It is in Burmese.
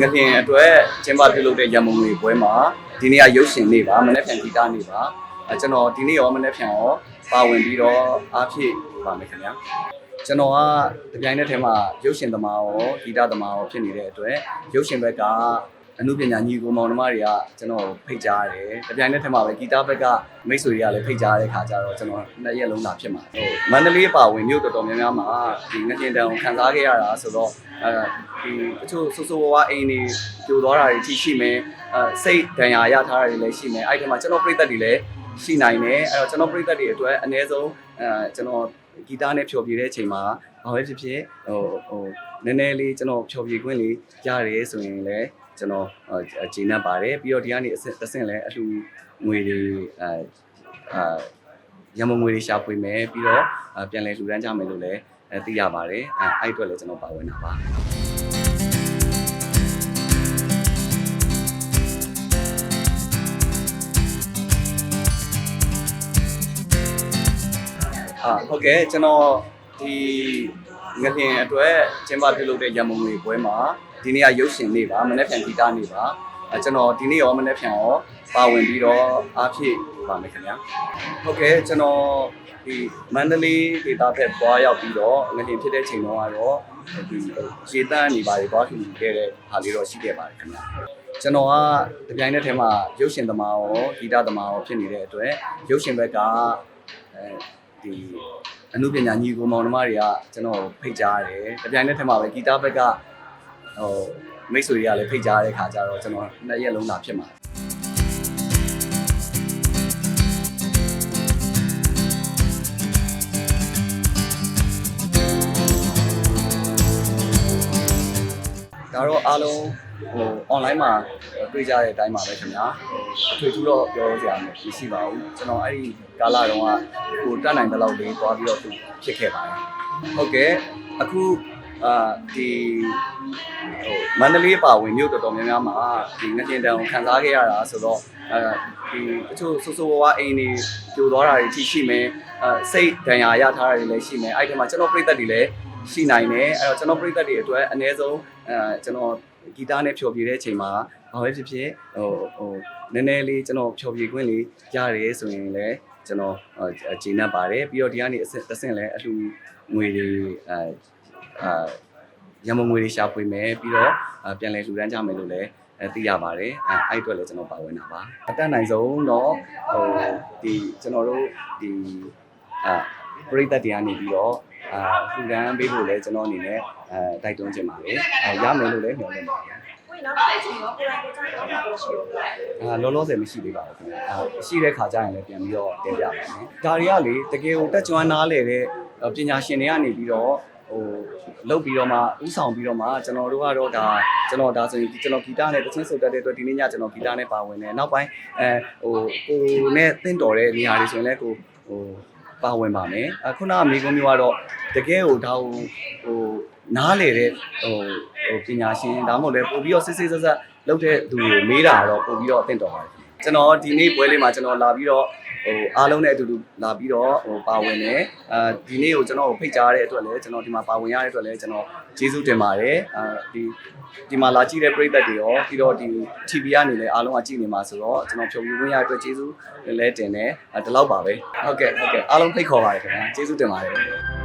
ငလျင်အတွက်ကျင်းပပြုလုပ်တဲ့ရန်မုံငွေပွဲမှာဒီနေ့ကရုပ်ရှင်နေပါမနေ့ဖြန်ဂီတနေပါအဲကျွန်တော်ဒီနေ့ရောမနေ့ဖြန်ရောပါဝင်ပြီးတော့အားဖြည့်ပါမယ်ခင်ဗျာကျွန်တော်ကဒီပြိုင်တဲ့ထဲမှာရုပ်ရှင်သမားရောဂီတသမားရောဖြစ်နေတဲ့အတွက်ရုပ်ရှင်ဘက်က အမှုပညာညီကိုမောင်နှမတွေကကျွန်တော်ဖိတ်ကြားတယ်။တပြိုင်နက်ထဲမှာပဲဂီတဘက်ကမိတ်ဆွေတွေကလည်းဖိတ်ကြားတဲ့ခါကျတော့ကျွန်တော်နှစ်ရက်လုံးလာဖြစ်မှာ။ဟိုမန္တလေးပါဝင်မြို့တော်တော်များများမှာဒီငတင်တန်ကိုခံစားခဲ့ရတာဆိုတော့အဲဒီတချို့ဆိုးဆိုးဝါးဝါအိမ်တွေပြိုသွားတာတွေထိရှိမယ်။အဲစိတ်ဒဏ်ရာရထားတာတွေလည်းရှိမယ်။အဲ့ဒီမှာကျွန်တော်ပြိသက်တွေလည်းရှိနိုင်တယ်။အဲ့တော့ကျွန်တော်ပြိသက်တွေအတွက်အ ਨੇ ဆုံးအဲကျွန်တော်ဂီတနဲ့ဖျော်ဖြေတဲ့အချိန်မှာဘာပဲဖြစ်ဖြစ်ဟိုဟိုနည်းနည်းလေးကျွန်တော်ဖျော်ဖြေခွင့်လေးရတယ်ဆိုရင်လည်း ကျွန်တော်ဂျင်းနဲ့ပါတယ်ပြီးတော့ဒီကနေအဆင့်အဆင့်လည်းအလှငွေတွေအဲအာရမုံငွေတွေရှာဖွေမယ်ပြီးတော့ပြန်လည်လှူဒန်းကြမယ်လို့လည်းသိရပါတယ်အဲအဲ့အတွက်လည်းကျွန်တော်ပါဝင်တာပါအာဟုတ်ကဲ့ကျွန်တော်ဒီငလျင်အတွက်ကျင်းပပြုလုပ်တဲ့ရန်မုံငွေပွဲမှာ ဒီနေ့ကရုပ်ရှင်နေပါမနေ့ဖြန်ဂီတနေပါအဲကျွန်တော်ဒီနေ့ရောမနေ့ဖြန်ရောပါဝင်ပြီးတော့အားဖြည့်ပါမယ်ခင်ဗျာဟုတ်ကဲ့ကျွန်တော်ဒီမန္တလေးဒေသဘက်သွားရောက်ပြီးတော့ငလျင်ဖြစ်တဲ့ချိန်တုန်းကတော့ဒီရေတန်းနေပါတွေသွားထူခဲ့တဲ့ဟာလေးတော့ရှိခဲ့ပါတယ်ခင်ဗျာကျွန်တော်ကဒီပြိုင်တဲ့ထဲမှာရုပ်ရှင်သမားရောဂီတသမားရောဖြစ်နေတဲ့အတွက်ရုပ်ရှင်ဘက်ကအဲဒီအမှုပညာညီကိုမောင်နှမတွေကကျွန်တော်ဖိတ်ကြားတယ်။ဒီပြိုင်တဲ့ထဲမှာပဲဂီတဘက်က ဟိုမိတ်ဆွေတွေကလည်းဖိတ်ကြားတဲ့ခါကျတော့ကျွန်တော်နှစ်ရက်လုံးလာဖြစ်မှာဒါတော့အားလုံးဟို online မှာတွေ့ကြတဲ့အတိုင်းပါပဲခင်ဗျာအထွေထူးတော့ပြောစရာမရှိပါဘူးကျွန်တော်အဲ့ဒီကာလတုန်းကကိုတက်နိုင်တဲ့လောက်လေးသွားပြီးတော့သူဖြစ်ခဲ့ပါတယ်ဟုတ်ကဲ့အခု အာဒီဟိုမန္တလေးပါဝင်မြို့တော်တော်များများမှာဒီငတင်တန်ကိုခံစားခဲ့ရတာဆိုတော့အဲဒီတချို့ဆိုးဆိုးဝါးဝါအိမ်တွေပြိုသွားတာတွေထိရှိမယ်အဲစိတ်ဒဏ်ရာရထားတာတွေလည်းရှိမယ်အဲ့ဒီမှာကျွန်တော်ပြိသက်တွေလည်းရှိနိုင်တယ်အဲ့တော့ကျွန်တော်ပြိသက်တွေအတွက်အ ਨੇ ဆုံးအဲကျွန်တော်ဂီတနဲ့ဖျော်ဖြေတဲ့အချိန်မှာဘာပဲဖြစ်ဖြစ်ဟိုဟိုနည်းနည်းလေးကျွန်တော်ဖျော်ဖြေခွင့်လေးရတယ်ဆိုရင်လည်းကျွန်တော်ဂျင်းနဲ့ပါတယ်ပြီးတော့ဒီကနေအဆင့်အဆင့်လည်းအလှငွေတွေအဲ အာရမုံငွေတွေရှာဖွေမယ်ပြီးတော့ပြန်လည်လှူဒန်းကြမယ်လို့လည်းအဲသိရပါတယ်အဲအဲ့အတွက်လည်းကျွန်တော်ပါဝင်တာပါအတက်နိုင်ဆုံးတော့ဟိုဒီကျွန်တော်တို့ဒီအာပရိသတ်တွေကနေပြီးတော့အာလှူဒန်းပေးဖို့လည်းကျွန်တော်အနေနဲ့အဲတိုက်တွန်းချင်ပါတယ်အဲရမယ်လို့လည်းမျှော်လင့်ပါတယ်ကိုယ်နောက်တစ်ချိန်ရောကိုယ်တိုင်ကိုယ်တိုင်တော့ပြောရှိလို့အာလောလောဆယ်မရှိသေးပါဘူးခင်ဗျာအာရှိတဲ့ခါကျရင်လည်းပြန်ပြီးတော့တင်ပြပါမယ်ဒါတွေကလေတကယ်ကိုတက်ကြွနားလေတဲ့ပညာရှင်တွေကနေပြီးတော့ ဟိုလုတ်ပြီးတော့မှဥဆောင်ပြီးတော့မှကျွန်တော်တို့ကတော့ဒါကျွန်တော်ဒါဆိုရင်ကျွန်တော်ဂီတနဲ့တချင်းဆိုတတ်တဲ့အတွက်ဒီနေ့ညကျွန်တော်ဂီတနဲ့ပါဝင်တယ်နောက်ပိုင်းအဲဟိုကိုနဲ့တင့်တော်တဲ့နေရာတွေဆိုရင်လည်းကိုဟိုပါဝင်ပါမယ်အခုနကမိကုန်းမျိုးကတော့တကယ်ကိုဒါဟိုဟိုနားလေတဲ့ဟိုဟိုပညာရှင်ဒါမှမဟုတ်လည်းပို့ပြီးတော့စစ်စစ်ဆက်ဆက်လုပ်တဲ့သူတွေကိုမေးတာတော့ပို့ပြီးတော့တင့်တော်ပါတယ် ကျွန်တော်ဒီနေ့ပွဲလေးမှာကျွန်တော်လာပြီးတော့ဟိုအားလုံးနဲ့အတူတူလာပြီးတော့ဟိုပါဝင်တယ်အာဒီနေ့ကိုကျွန်တော်ဖိတ်ကြားတဲ့အတွက်လည်းကျွန်တော်ဒီမှာပါဝင်ရတဲ့အတွက်လည်းကျွန်တော်ကျေးဇူးတင်ပါတယ်အာဒီဒီမှာလာကြည့်တဲ့ပရိသတ်တွေရောပြီးတော့ဒီ TV ကနေလည်းအားလုံးကကြည့်နေမှာဆိုတော့ကျွန်တော်ဖြုံပြဝင်ရတဲ့အတွက်ကျေးဇူးလည်းတင်တယ်အဲဒီလောက်ပါပဲဟုတ်ကဲ့ဟုတ်ကဲ့အားလုံးဖိတ်ခေါ်ပါတယ်ခင်ဗျာကျေးဇူးတင်ပါတယ်